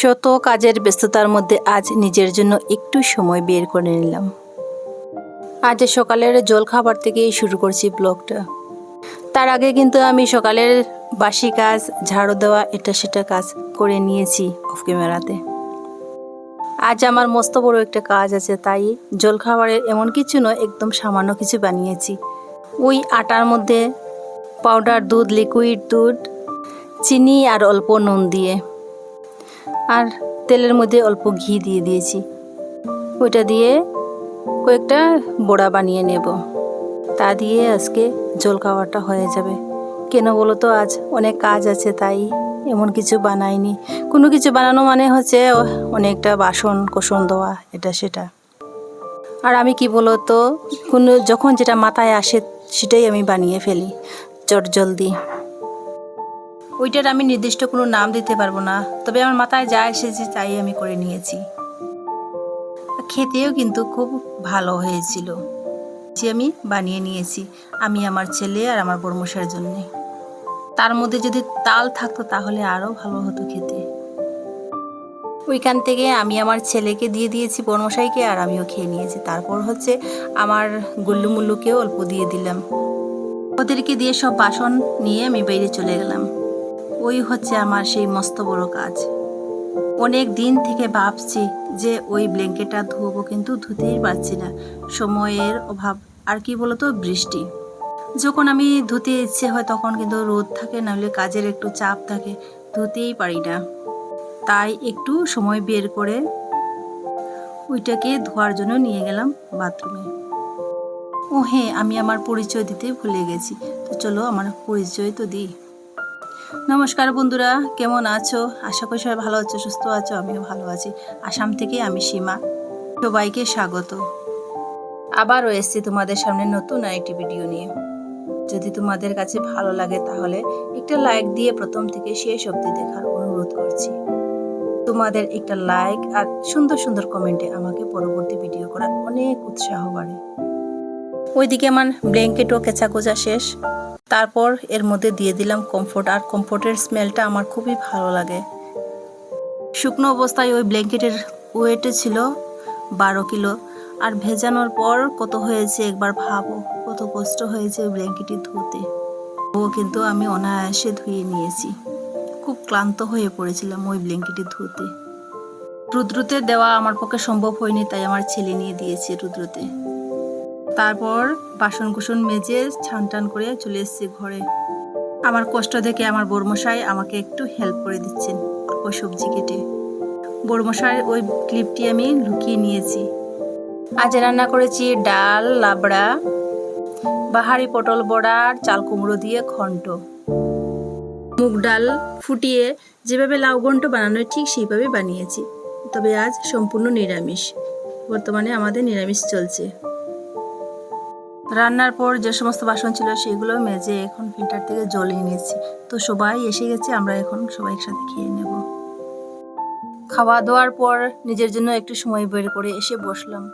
শত কাজের ব্যস্ততার মধ্যে আজ নিজের জন্য একটু সময় বের করে নিলাম। আজ সকালের জল খাবার থেকেই শুরু করছি ব্লগটা। তার আগে কিন্তু আমি সকালের বাসি কাজ, ঝাড়ু দেওয়া, এটা সেটা কাজ করে নিয়েছি অফ ক্যামেরাতে আজ আমার মস্ত বড় একটা কাজ আছে, তাই জল খাবারের এমন কিছু নয়, একদম সামান্য কিছু বানিয়েছি। ওই আটার মধ্যে পাউডার দুধ লিকুইড দুধ, চিনি আর অল্প নুন দিয়ে। আর তেলের মধ্যে অল্প ঘি দিয়ে দিয়েছি। ওইটা দিয়ে কয়েকটা বড়া বানিয়ে নেব। তা দিয়ে আজকে জল খাওয়াটা হয়ে যাবে। কেন বলো তো, আজ অনেক কাজ আছে, তাই এমন কিছু বানাইনি। কোনো কিছু বানানো মানে হচ্ছে অনেকটা বাসন কোসন দেওয়া, এটা সেটা। আর আমি কি বলো তো, কোনো যখন যেটা মাথায় আসে সেটাই আমি বানিয়ে ফেলি, চট জলদি। ওইটার আমি নির্দিষ্ট কোনো নাম দিতে পারব না। তবে আমার মাথায় যা এসেছে তাই আমি করে নিয়েছি। খেতেও কিন্তু খুব ভালো হয়েছিল। যে আমি বানিয়ে নিয়েছি, আমি আমার ছেলে আর আমার বর্মশার জন্যে। তার মধ্যে যদি তাল থাকতো তাহলে আরও ভালো হতো খেতে। ওইখান থেকে আমি আমার ছেলেকে দিয়ে দিয়েছি বর্মশাইকে আর আমিও খেয়ে নিয়েছি। তারপর হচ্ছে আমার গুল্লু মুল্লুকেও অল্প দিয়ে দিলাম। ওদেরকে দিয়ে সব বাসন নিয়ে আমি বাইরে চলে গেলাম। ওই হচ্ছে আমার সেই মস্ত বড় কাজ। অনেক দিন থেকে ভাবছি যে ওই ব্ল্যাঙ্কেটটা ধুবো কিন্তু ধুতেই পারছি না। সময়ের অভাব, আর কি বলতো, বৃষ্টি। যখন আমি ধুতে ইচ্ছে হয় তখন কিন্তু রোদ থাকে, নাহলে কাজের একটু চাপ থাকে, ধুতেই পারি না। তাই একটু সময় বের করে ওইটাকে ধোয়ার জন্য নিয়ে গেলাম বাথরুমে। ও হ্যাঁ আমি আমার পরিচয় দিতে ভুলে গেছি। তো চলো আমার পরিচয় তো দিই। নমস্কার বন্ধুরা, কেমন আছো? আশা করি সবাই ভালো আছো, সুস্থ আছো, আমিও ভালো আছি। আসাম থেকে আমি সীমা। সবাইকে স্বাগত। আবারও এসছি তোমাদের সামনে নতুন আরেকটি ভিডিও নিয়ে। যদি তোমাদের কাছে ভালো লাগে তাহলে একটা লাইক দিয়ে প্রথম থেকে শেষ অবধি দেখার অনুরোধ করছি। তোমাদের একটা লাইক আর সুন্দর সুন্দর কমেন্টে আমাকে পরবর্তী ভিডিও করার অনেক উৎসাহ বাড়ে। ওইদিকে আমার ব্ল্যাঙ্কেটও কেঁচা কোচা শেষ। তারপর এর মধ্যে দিয়ে দিলাম কমফোর্ট আর কমফোর্টের স্মেলটা আমার খুবই ভালো লাগে। শুকনো অবস্থায় ওই ব্ল্যাঙ্কেটের ওয়েটে ছিল বারো কিলো। আর ভেজানোর পর কত হয়েছে একবার ভাবো, কত কষ্ট হয়েছে ওই ব্ল্যাঙ্কেটটি ধুতে। ও কিন্তু আমি অনায়াসে ধুয়ে নিয়েছি। খুব ক্লান্ত হয়ে পড়েছিলাম ওই ব্ল্যাঙ্কেটটি ধুতে। রুদ্রুতে দেওয়া আমার পক্ষে সম্ভব হয়নি, তাই আমার ছেলে নিয়ে দিয়েছে রুদ্রতে। তারপর বাসন কুসন মেজে ছান টান করে চলে এসেছি ঘরে। আমার কষ্ট দেখে আমার বর্মশাই আমাকে একটু হেল্প করে দিচ্ছেন ওই সবজি কেটে। বর্মশাই ওই ক্লিপটি আমি লুকিয়ে নিয়েছি। আজ রান্না করেছি ডাল, লাবড়া, বাহারি পটল বড়া আর চাল কুমড়ো দিয়ে ঘন্ট। মুগ ডাল ফুটিয়ে যেভাবে লাউ ঘন্ট বানানো ঠিক সেইভাবে বানিয়েছি। তবে আজ সম্পূর্ণ নিরামিষ। বর্তমানে আমাদের নিরামিষ চলছে। রান্নার পর যে সমস্ত বাসন ছিল সেগুলো মেজে এখন ফিল্টার থেকে জল এনেছি তো সবাই এসে গেছে, আমরা এখন সবাই একসাথে খেয়ে নেব। খাওয়া দাওয়ার পর নিজের জন্য একটু সময় বের করে এসে বসলাম।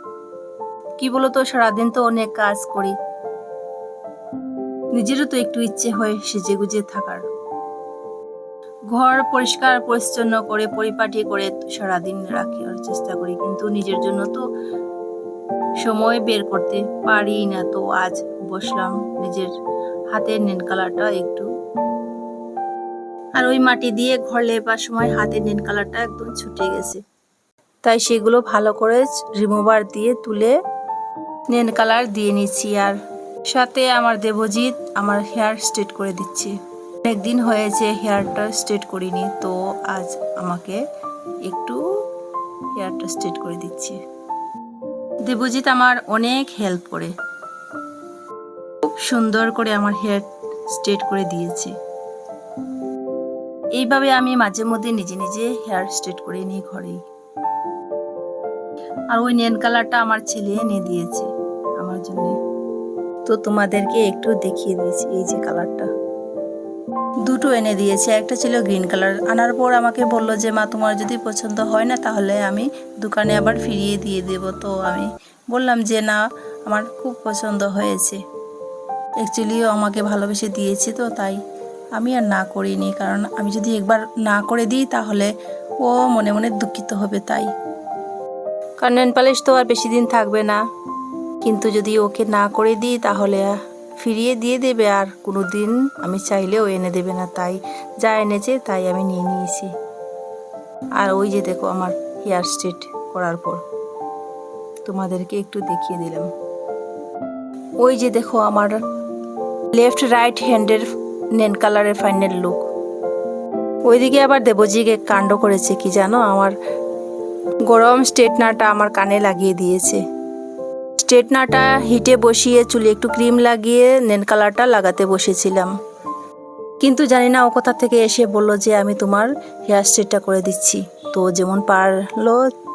কি বলতো, সারাদিন তো অনেক কাজ করি। নিজেরও তো একটু ইচ্ছে হয় সেজে গুজে থাকার। ঘর পরিষ্কার, পরিচ্ছন্ন করে, পরিপাটি করে সারাদিন রাখার চেষ্টা করি, কিন্তু নিজের জন্য তো সময় বের করতে পারি না তো আজ বসলাম নিজের হাতের নেন কালারটা একটু। আর ওই মাটি দিয়ে ঘর লেপার সময় হাতের নেন কালারটা একদম ছুটে গেছে। তাই সেগুলো ভালো করে রিমুভার দিয়ে তুলে নেন কালার দিয়ে নিচ্ছি আর সাথে আমার দেবজিৎ আমার হেয়ার স্ট্রেট করে দিচ্ছে। অনেকদিন হয়েছে হেয়ারটা স্ট্রেট করিনি তো আজ আমাকে একটু হেয়ারটা স্ট্রেট করে দিচ্ছে। দেবজিৎ আমার অনেক হেল্প করে। খুব সুন্দর করে আমার হেয়ার স্ট্রেট করে দিয়েছে। এইভাবে আমি মাঝে মধ্যে নিজে নিজে হেয়ার স্ট্রেট করে নিই ঘরেই আর ওই নেন কালারটা আমার ছেলে এনে দিয়েছে আমার জন্য। তো তোমাদেরকে একটু দেখিয়ে দিয়েছি এই যে কালারটা দুটো এনে দিয়েছে। একটা ছিল গ্রিন কালার। আনার পর আমাকে বলল যে, মা, তোমার যদি পছন্দ হয় না, তাহলে আমি দোকানে আবার ফিরিয়ে দিয়ে দেব। তো আমি বললাম যে, না, আমার খুব পছন্দ হয়েছে। অ্যাকচুয়ালিও আমাকে ভালোবেসে দিয়েছে তো, তাই আমি আর না করিনি। কারণ আমি যদি একবার না করে দিই, তাহলে ও মনে মনে দুঃখিত হবে, তাই। কারণ নেন পালিশ তো আর বেশি দিন থাকবে না। কিন্তু যদি ওকে না করে দিই, তাহলে ফিরিয়ে দিয়ে দেবে আর কোনো দিন আমি চাইলেও এনে দেবে না। তাই যা এনেছে তাই আমি নিয়ে নিয়েছি। আর ওই যে দেখো আমার হেয়ার স্ট্রেট করার পর। তোমাদেরকে একটু দেখিয়ে দিলাম। ওই যে দেখো আমার লেফট রাইট হ্যান্ডের নেন কালারের ফাইনাল লুক ওইদিকে আবার দেবজিকে কাণ্ড করেছে, কি জানো? আমার গরম স্ট্রেটনারটা আমার কানে লাগিয়ে দিয়েছে। স্ট্রেটনারটা হিটে বসিয়ে চুলে একটু ক্রিম লাগিয়ে নেন কালারটা লাগাতে বসেছিলাম। কিন্তু জানি না ও কোথা থেকে এসে বলল যে আমি তোমার হেয়ার স্ট্রেটটা করে দিচ্ছি। তো যেমন পারল,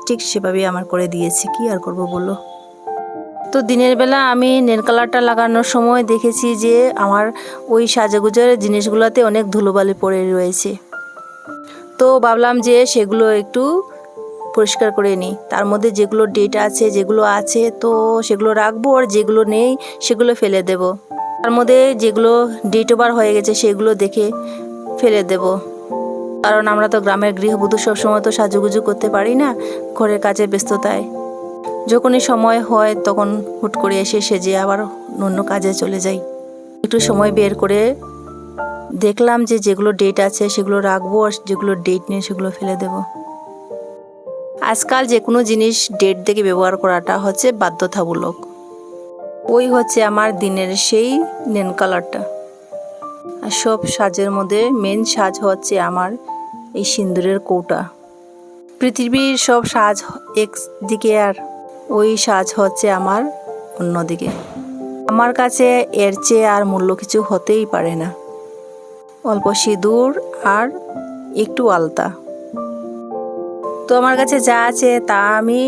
ঠিক সেভাবেই আমার করে দিয়েছে। কি আর করব বলো? তো দিনের বেলা আমি নেল কালারটা লাগানোর সময় দেখেছি যে আমার ওই সাজাগুজার জিনিসগুলোতে অনেক ধুলোবালি পড়ে রয়েছে। তো ভাবলাম যে সেগুলো একটু পরিষ্কার করে নিই। তার মধ্যে যেগুলো ডেট আছে, যেগুলো আছে, তো সেগুলো রাখব আর যেগুলো নেই, সেগুলো ফেলে দেব। তার মধ্যে যেগুলো ডেট ওভার হয়ে গেছে, সেগুলো দেখে ফেলে দেব। কারণ আমরা তো গ্রামের গৃহবধূ সবসময় তো সাজুগুজু করতে পারি না ঘরের কাজের ব্যস্ততায়। যখনই সময় হয়, তখন হুট করে এসে সেজে আবার অন্য কাজে চলে যাই। একটু সময় বের করে দেখলাম যে যেগুলো ডেট আছে, সেগুলো রাখব আর যেগুলো ডেট নেই, সেগুলো ফেলে দেব। আজকাল যে কোনো জিনিস ডেট দেখে ব্যবহার করাটা হচ্ছে বাধ্যতামূলক। ওই হচ্ছে আমার দিনের সেই নেন কালারটা আর সব সাজের মধ্যে মেন সাজ হচ্ছে আমার এই সিন্দুরের কৌটা। পৃথিবীর সব সাজ এক দিকে আর ওই সাজ হচ্ছে আমার অন্যদিকে আমার কাছে এর চেয়ে আর মূল্য কিছু হতেই পারে না। অল্প সিঁদুর আর একটু আলতা। তো আমার কাছে যা আছে তা আমি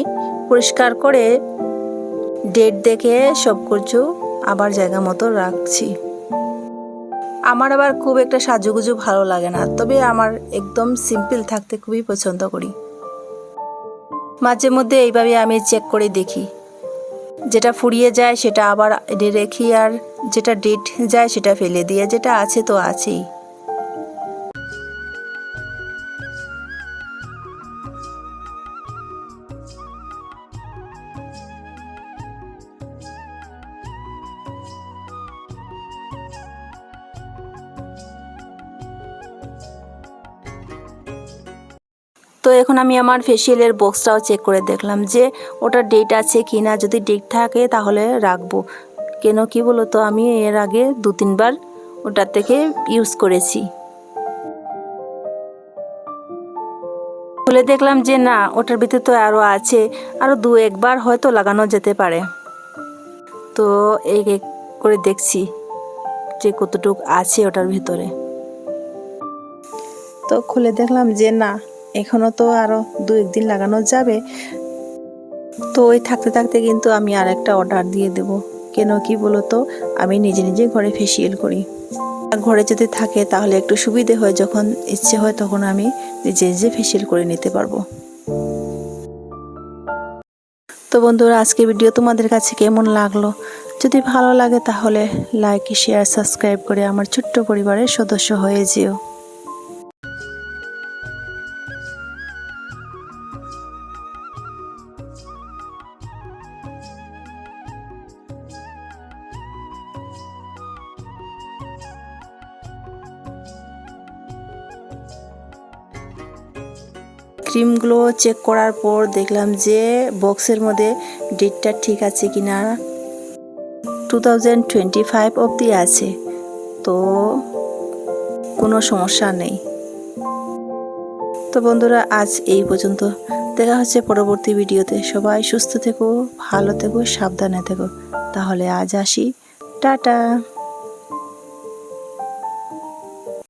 পরিষ্কার করে ডেট দেখে সব কিছু আবার জায়গা মতো রাখছি। আমার আবার খুব একটা সাজুগুজু ভালো লাগে না, তবে আমার একদম সিম্পল থাকতে খুবই পছন্দ করি। মাঝে মধ্যে এইভাবে আমি চেক করে দেখি। যেটা ফুরিয়ে যায় সেটা আবার রেখি আর যেটা ডেট যায় সেটা ফেলে দিয়ে, যেটা আছে তো আছেই। তো এখন আমি আমার ফেসিয়ালের বক্সটাও চেক করে দেখলাম যে ওটা ডেট আছে কি না যদি ডেট থাকে তাহলে রাখব। কেন কি বলো তো আমি এর আগে দু তিনবার ওটার থেকে ইউজ করেছি। খুলে দেখলাম যে না, ওটার ভিতরে তো আরও আছে। আরও দু একবার হয়তো লাগানো যেতে পারে। তো এক এক করে দেখছি যে কতটুক আছে ওটার ভিতরে। তো খুলে দেখলাম যে না এখনও তো আরও দু একদিন লাগানো যাবে। তো ওই থাকতে থাকতে কিন্তু আমি আর একটা অর্ডার দিয়ে দেব। কেন কি বলো তো আমি নিজে নিজে ঘরে ফেসিয়াল করি। ঘরে যদি থাকে তাহলে একটু সুবিধে হয়, যখন ইচ্ছে হয় তখন আমি নিজে নিজে ফেসিয়াল করে নিতে পারব। তো বন্ধুরা আজকে ভিডিও তোমাদের কাছে কেমন লাগল? যদি ভালো লাগে তাহলে লাইক শেয়ার সাবস্ক্রাইব করে আমার ছোট্ট পরিবারের সদস্য হয়ে যেও। ক্রিমগুলো চেক করার পর দেখলাম যে বক্সের মধ্যে ডেটটা ঠিক আছে কি না টু থাউজেন্ড টোয়েন্টি ফাইভ অবধি আছে, তো কোনো সমস্যা নেই। তো বন্ধুরা, আজ এই পর্যন্ত। দেখা হচ্ছে পরবর্তী ভিডিওতে। সবাই সুস্থ থেকো, ভালো থেকো, সাবধানে থেকো। তাহলে আজ আসি। টাটা!